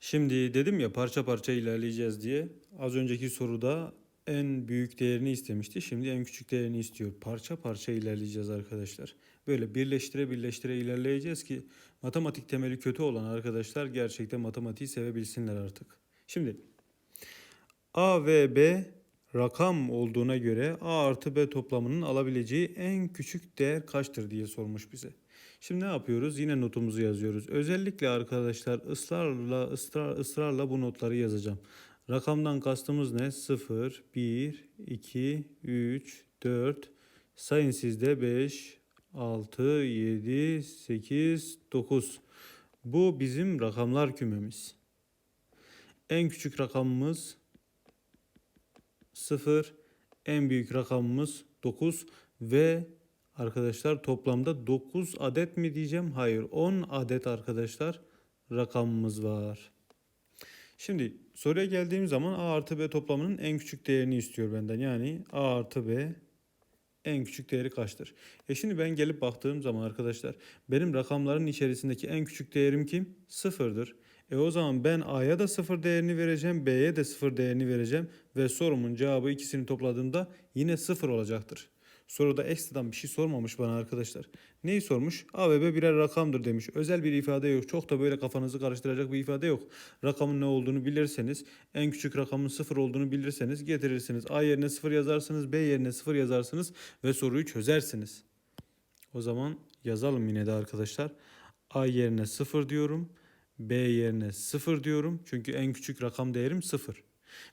Şimdi dedim ya parça parça ilerleyeceğiz diye. Az önceki soruda en büyük değerini istemişti. Şimdi en küçük değerini istiyor. Parça parça ilerleyeceğiz arkadaşlar. Böyle birleştire birleştire ilerleyeceğiz ki matematik temeli kötü olan arkadaşlar gerçekten matematiği sevebilsinler artık. Şimdi A ve B rakam olduğuna göre A artı B toplamının alabileceği en küçük değer kaçtır diye sormuş bize. Şimdi ne yapıyoruz? Yine notumuzu yazıyoruz. Özellikle arkadaşlar ısrarla ısrar, ısrarla bu notları yazacağım. Rakamdan kastımız ne? 0, 1, 2, 3, 4, sayın sizde 5, 6, 7, 8, 9. Bu bizim rakamlar kümemiz. En küçük rakamımız 0, en büyük rakamımız 9 ve arkadaşlar toplamda 9 adet mi diyeceğim? Hayır 10 adet arkadaşlar rakamımız var. Şimdi soruya geldiğim zaman A artı B toplamının en küçük değerini istiyor benden. Yani A artı B en küçük değeri kaçtır? E şimdi ben gelip baktığım zaman arkadaşlar benim rakamların içerisindeki en küçük değerim kim? Sıfırdır. E o zaman ben A'ya da sıfır değerini vereceğim, B'ye de sıfır değerini vereceğim ve sorumun cevabı ikisini topladığımda yine sıfır olacaktır. Soruda ekstradan bir şey sormamış bana arkadaşlar. Neyi sormuş? A ve B birer rakamdır demiş. Özel bir ifade yok. Çok da böyle kafanızı karıştıracak bir ifade yok. Rakamın ne olduğunu bilirseniz, en küçük rakamın sıfır olduğunu bilirseniz getirirsiniz. A yerine sıfır yazarsınız, B yerine sıfır yazarsınız ve soruyu çözersiniz. O zaman yazalım yine de arkadaşlar. A yerine 0 diyorum. B yerine 0 diyorum. Çünkü en küçük rakam değerim 0.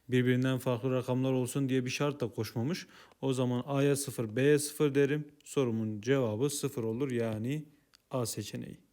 Birbirinden farklı rakamlar olsun diye bir şart da koşmamış. O zaman A'ya 0, B'ye 0 derim. Sorumun cevabı 0 olur yani A seçeneği.